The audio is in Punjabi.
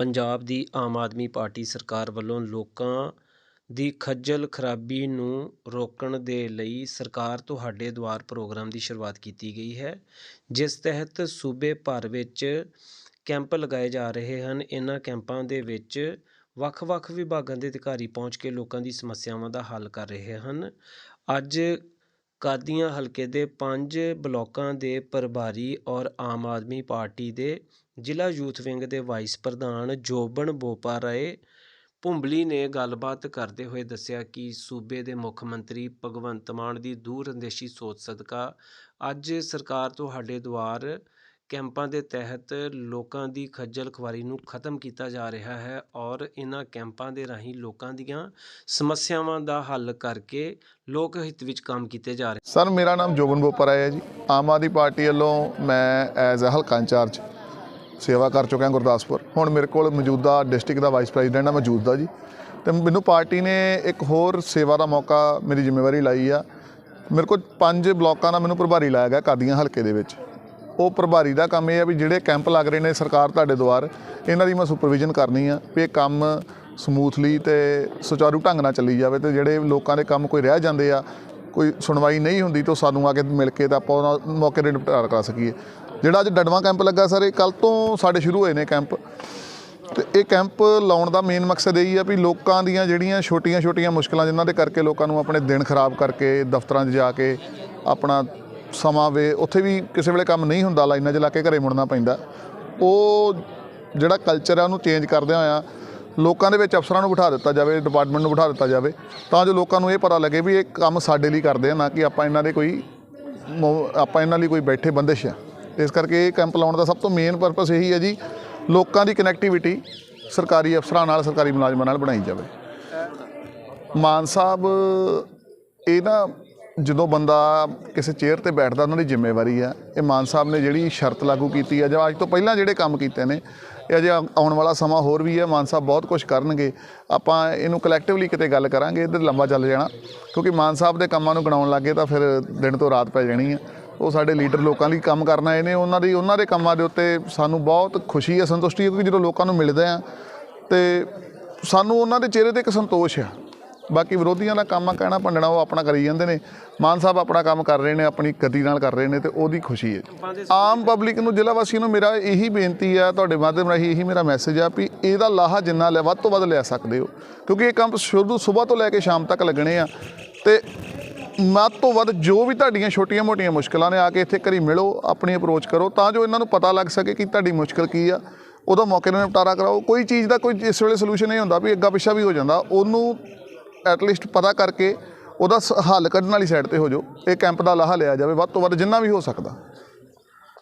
ਪੰਜਾਬ ਦੀ ਆਮ ਆਦਮੀ ਪਾਰਟੀ ਸਰਕਾਰ ਵੱਲੋਂ ਲੋਕਾਂ ਦੀ ਖੱਜਲ ਖਰਾਬੀ ਨੂੰ ਰੋਕਣ ਦੇ ਲਈ ਸਰਕਾਰ ਤੁਹਾਡੇ ਦੁਆਰ ਪ੍ਰੋਗਰਾਮ ਦੀ ਸ਼ੁਰੂਆਤ ਕੀਤੀ ਗਈ ਹੈ, ਜਿਸ ਤਹਿਤ ਸੂਬੇ ਭਰ ਵਿੱਚ ਕੈਂਪ ਲਗਾਏ ਜਾ ਰਹੇ ਹਨ। ਇਹਨਾਂ ਕੈਂਪਾਂ ਦੇ ਵਿੱਚ ਵੱਖ-ਵੱਖ ਵਿਭਾਗਾਂ ਦੇ ਅਧਿਕਾਰੀ ਪਹੁੰਚ ਕੇ ਲੋਕਾਂ ਦੀ ਸਮੱਸਿਆਵਾਂ ਦਾ ਹੱਲ ਕਰ ਰਹੇ ਹਨ। ਅੱਜ ਕਾਦੀਆਂ ਹਲਕੇ ਦੇ ਪੰਜ ਬਲਾਕਾਂ ਦੇ ਪ੍ਰਭਾਰੀ ਔਰ ਆਮ ਆਦਮੀ ਪਾਰਟੀ ਦੇ ਜ਼ਿਲ੍ਹਾ ਯੂਥ ਵਿੰਗ ਦੇ ਵਾਈਸ ਪ੍ਰਧਾਨ ਜੋਬਨ ਬੋਪਾ ਰਾਏ ਭੁੰਬਲੀ ਨੇ ਗੱਲਬਾਤ ਕਰਦੇ ਹੋਏ ਦੱਸਿਆ ਕਿ ਸੂਬੇ ਦੇ ਮੁੱਖ ਮੰਤਰੀ ਭਗਵੰਤ ਮਾਨ ਦੀ ਦੂਰਅੰਦੇਸ਼ੀ ਸੋਚ ਸਦਕਾ ਅੱਜ ਸਰਕਾਰ ਤੁਹਾਡੇ ਦੁਆਰ ਕੈਂਪਾਂ ਦੇ ਤਹਿਤ ਲੋਕਾਂ ਦੀ ਖੱਜਲ ਖੁਆਰੀ ਨੂੰ ਖਤਮ ਕੀਤਾ ਜਾ ਰਿਹਾ ਹੈ ਔਰ ਇਹਨਾਂ ਕੈਂਪਾਂ ਦੇ ਰਾਹੀਂ ਲੋਕਾਂ ਦੀਆਂ ਸਮੱਸਿਆਵਾਂ ਦਾ ਹੱਲ ਕਰਕੇ ਲੋਕ ਹਿੱਤ ਵਿੱਚ ਕੰਮ ਕੀਤੇ ਜਾ ਰਹੇ ਸਰ, ਮੇਰਾ ਨਾਮ ਜੋਬਨ ਬੋਪਰਾ ਹੈ ਜੀ। ਆਮ ਆਦਮੀ ਪਾਰਟੀ ਵੱਲੋਂ ਮੈਂ ਐਜ਼ ਅ ਹਲਕਾ ਇੰਚਾਰਜ ਸੇਵਾ ਕਰ ਚੁੱਕਿਆ ਗੁਰਦਾਸਪੁਰ। ਹੁਣ ਮੇਰੇ ਕੋਲ ਮੌਜੂਦਾ ਡਿਸਟ੍ਰਿਕਟ ਦਾ ਵਾਈਸ ਪ੍ਰੈਜ਼ੀਡੈਂਟ ਆ ਮੌਜੂਦ ਦਾ ਜੀ। ਤੇ ਮੈਨੂੰ ਪਾਰਟੀ ਨੇ ਇੱਕ ਹੋਰ ਸੇਵਾ ਦਾ ਮੌਕਾ ਮੇਰੀ ਜ਼ਿੰਮੇਵਾਰੀ ਲਾਈ ਆ। ਮੇਰੇ ਕੋਲ ਪੰਜ ਬਲਾਕਾਂ ਦਾ ਮੈਨੂੰ ਪ੍ਰਭਾਰੀ ਲਾਇਆ ਗਿਆ ਕਾਦੀਆਂ ਹਲਕੇ ਦੇ ਵਿੱਚ। ਉਹ ਪ੍ਰਭਾਰੀ ਦਾ ਕੰਮ ਇਹ ਆ ਵੀ ਜਿਹੜੇ ਕੈਂਪ ਲੱਗ ਰਹੇ ਨੇ ਸਰਕਾਰ ਤੁਹਾਡੇ ਦੁਆਰ, ਇਹਨਾਂ ਦੀ ਮੈਂ ਸੁਪਰਵਿਜ਼ਨ ਕਰਨੀ ਆ ਵੀ ਇਹ ਕੰਮ ਸਮੂਥਲੀ ਤੇ ਸੁਚਾਰੂ ਢੰਗ ਨਾਲ ਚੱਲੀ ਜਾਵੇ ਤੇ ਜਿਹੜੇ ਲੋਕਾਂ ਦੇ ਕੰਮ ਕੋਈ ਰਹਿ ਜਾਂਦੇ ਆ, ਕੋਈ ਸੁਣਵਾਈ ਨਹੀਂ ਹੁੰਦੀ ਤਾਂ ਸਾਨੂੰ ਆ ਕੇ ਮਿਲ ਕੇ ਤਾਂ ਆਪਾਂ ਉਹਨਾਂ ਮੌਕੇ ਤੇ ਨਿਪਟਾਰਾ ਕਰਾ ਸਕੀਏ। ਜਿਹੜਾ ਅੱਜ ਡੜਵਾ ਕੈਂਪ ਲੱਗਾ ਸਰ, ਇਹ ਕੱਲ ਤੋਂ ਸਾਡੇ ਸ਼ੁਰੂ ਹੋਏ ਨੇ ਕੈਂਪ। ਤੇ ਇਹ ਕੈਂਪ ਲਾਉਣ ਦਾ ਮੇਨ ਮਕਸਦ ਇਹੀ ਆ ਵੀ ਲੋਕਾਂ ਦੀਆਂ ਜਿਹੜੀਆਂ ਛੋਟੀਆਂ-ਛੋਟੀਆਂ ਮੁਸ਼ਕਲਾਂ ਜਿਨ੍ਹਾਂ ਦੇ ਕਰਕੇ ਲੋਕਾਂ ਨੂੰ ਆਪਣੇ ਦਿਨ ਖਰਾਬ ਕਰਕੇ ਦਫ਼ਤਰਾਂ 'ਚ ਜਾ ਕੇ ਆਪਣਾ ਸਮਾਂ ਵੇ, ਉੱਥੇ ਵੀ ਕਿਸੇ ਵੇਲੇ ਕੰਮ ਨਹੀਂ ਹੁੰਦਾ, ਲਾਈਨਾਂ 'ਚ ਲਾ ਕੇ ਘਰੇ ਮੁੜਨਾ ਪੈਂਦਾ। ਉਹ ਜਿਹੜਾ ਕਲਚਰ ਹੈ ਉਹਨੂੰ ਚੇਂਜ ਕਰਦਿਆਂ ਹੋਇਆ ਲੋਕਾਂ ਦੇ ਵਿੱਚ ਅਫਸਰਾਂ ਨੂੰ ਬਿਠਾ ਦਿੱਤਾ ਜਾਵੇ ਡਿਪਾਰਟਮੈਂਟ ਨੂੰ ਬਿਠਾ ਦਿੱਤਾ ਜਾਵੇ, ਤਾਂ ਜੋ ਲੋਕਾਂ ਨੂੰ ਇਹ ਪਤਾ ਲੱਗੇ ਵੀ ਇਹ ਕੰਮ ਸਾਡੇ ਲਈ ਕਰਦੇ ਆ, ਨਾ ਕਿ ਆਪਾਂ ਇਹਨਾਂ ਦੇ ਕੋਈ ਮੋ- ਆਪਾਂ ਇਹਨਾਂ ਲਈ ਕੋਈ ਬੈਠੇ ਬੰਦਿਸ਼ ਆ। ਇਸ ਕਰਕੇ ਇਹ ਕੈਂਪ ਲਾਉਣ ਦਾ ਸਭ ਤੋਂ ਮੇਨ ਪਰਪਸ ਇਹੀ ਹੈ ਜੀ, ਲੋਕਾਂ ਦੀ ਕਨੈਕਟੀਵਿਟੀ ਸਰਕਾਰੀ ਅਫਸਰਾਂ ਨਾਲ, ਸਰਕਾਰੀ ਮੁਲਾਜ਼ਮਾਂ ਨਾਲ ਬਣਾਈ ਜਾਵੇ। ਮਾਨ ਸਾਹਿਬ, ਇਹ ਨਾ ਜਦੋਂ ਬੰਦਾ ਕਿਸੇ ਚੇਅਰ ਤੇ ਬੈਠਦਾ, ਉਹਨਾਂ ਦੀ ਜ਼ਿੰਮੇਵਾਰੀ ਆ। ਇਹ ਮਾਨ ਸਾਹਿਬ ਨੇ ਜਿਹੜੀ ਸ਼ਰਤ ਲਾਗੂ ਕੀਤੀ ਆ, ਜਾਂ ਅੱਜ ਤੋਂ ਪਹਿਲਾਂ ਜਿਹੜੇ ਕੰਮ ਕੀਤੇ ਨੇ, ਇਹ ਅਜੇ ਆਉਣ ਵਾਲਾ ਸਮਾਂ ਹੋਰ ਵੀ ਹੈ ਮਾਨ ਸਾਹਿਬ ਬਹੁਤ ਕੁਝ ਕਰਨਗੇ। ਆਪਾਂ ਇਹਨੂੰ ਕਲੈਕਟਿਵਲੀ ਕਿਤੇ ਗੱਲ ਕਰਾਂਗੇ ਇਹਦੇ ਲੰਬਾ ਚੱਲ ਜਾਣਾ। ਕਿਉਂਕਿ ਮਾਨ ਸਾਹਿਬ ਦੇ ਕੰਮਾਂ ਨੂੰ ਗਣਾਉਣ ਲੱਗੇ ਤਾਂ ਫਿਰ ਦਿਨ ਤੋਂ ਰਾਤ ਪੈ ਜਾਣੀ ਆ। ਉਹ ਸਾਡੇ ਲੀਡਰ ਲੋਕਾਂ ਲਈ ਕੰਮ ਕਰਨ ਆਏ ਨੇ। ਉਹਨਾਂ ਦੀ ਉਹਨਾਂ ਦੇ ਕੰਮਾਂ ਦੇ ਉੱਤੇ ਸਾਨੂੰ ਬਹੁਤ ਖੁਸ਼ੀ ਹੈ ਸੰਤੁਸ਼ਟੀ ਹੈ ਕਿਉਂਕਿ ਜਦੋਂ ਲੋਕਾਂ ਨੂੰ ਮਿਲਦੇ ਆ, ਤੇ ਸਾਨੂੰ ਉਹਨਾਂ ਦੇ ਚਿਹਰੇ ਤੇ ਇੱਕ ਸੰਤੋਸ਼ ਆ। ਬਾਕੀ ਵਿਰੋਧੀਆਂ ਦਾ ਕੰਮ ਆ, ਕਹਿਣਾ ਭੰਡਣਾ, ਉਹ ਆਪਣਾ ਕਰੀ ਜਾਂਦੇ ਨੇ। ਮਾਨ ਸਾਹਿਬ ਆਪਣਾ ਕੰਮ ਕਰ ਰਹੇ ਨੇ, ਆਪਣੀ ਗਤੀ ਨਾਲ ਕਰ ਰਹੇ ਨੇ ਤੇ ਉਹਦੀ ਖੁਸ਼ੀ ਹੈ। ਆਮ ਪਬਲਿਕ ਨੂੰ, ਜ਼ਿਲ੍ਹਾ ਵਾਸੀ ਨੂੰ ਮੇਰਾ ਇਹੀ ਬੇਨਤੀ ਆ, ਤੁਹਾਡੇ ਮਾਧਿਅਮ ਰਾਹੀਂ ਇਹੀ ਮੇਰਾ ਮੈਸੇਜ ਆ ਵੀ ਇਹਦਾ ਲਾਹਾ ਜਿੰਨਾ ਲੈ ਵੱਧ ਤੋਂ ਵੱਧ ਲੈ ਸਕਦੇ ਹੋ। ਕਿਉਂਕਿ ਇਹ ਕੰਮ ਸ਼ੁਰੂ ਸਵੇਰ ਤੋਂ ਲੈ ਕੇ ਸ਼ਾਮ ਤੱਕ ਲੱਗਣੇ ਆ। ਤੇ ਵੱਧ ਤੋਂ ਵੱਧ ਜੋ ਵੀ ਤੁਹਾਡੀਆਂ ਛੋਟੀਆਂ-ਮੋਟੀਆਂ ਮੁਸ਼ਕਲਾਂ ਨੇ, ਆ ਕੇ ਇੱਥੇ ਘਰੀ ਮਿਲੋ, ਆਪਣੀ ਅਪਰੋਚ ਕਰੋ, ਤਾਂ ਜੋ ਇਹਨਾਂ ਨੂੰ ਪਤਾ ਲੱਗ ਸਕੇ ਕਿ ਤੁਹਾਡੀ ਮੁਸ਼ਕਲ ਕੀ ਆ। ਉਹਦਾ ਮੌਕੇ ਨਾਲ ਨਿਪਟਾਰਾ ਕਰਾਓ। ਕੋਈ ਚੀਜ਼ ਦਾ ਕੋਈ, ਇਸ ਵੇਲੇ ਸੋਲੂਸ਼ਨ ਨਹੀਂ ਹੁੰਦਾ ਵੀ ਅੱਗਾ ਪਿੱਛਾ ਵੀ ਹੋ ਜਾਂਦਾ। ਉਹਨੂੰ ਐਟਲੀਸਟ ਪਤਾ ਕਰਕੇ ਉਹਦਾ ਸ- ਹੱਲ ਕੱਢਣ ਵਾਲੀ ਸਾਈਡ ਤੇ ਹੋ ਜਾਓ। ਇਹ ਕੈਂਪ ਦਾ ਲਾਹਾ ਲਿਆ ਜਾਵੇ। ਵੱਧ ਤੋਂ ਵੱਧ ਜਿੰਨਾ ਵੀ ਹੋ ਸਕਦਾ।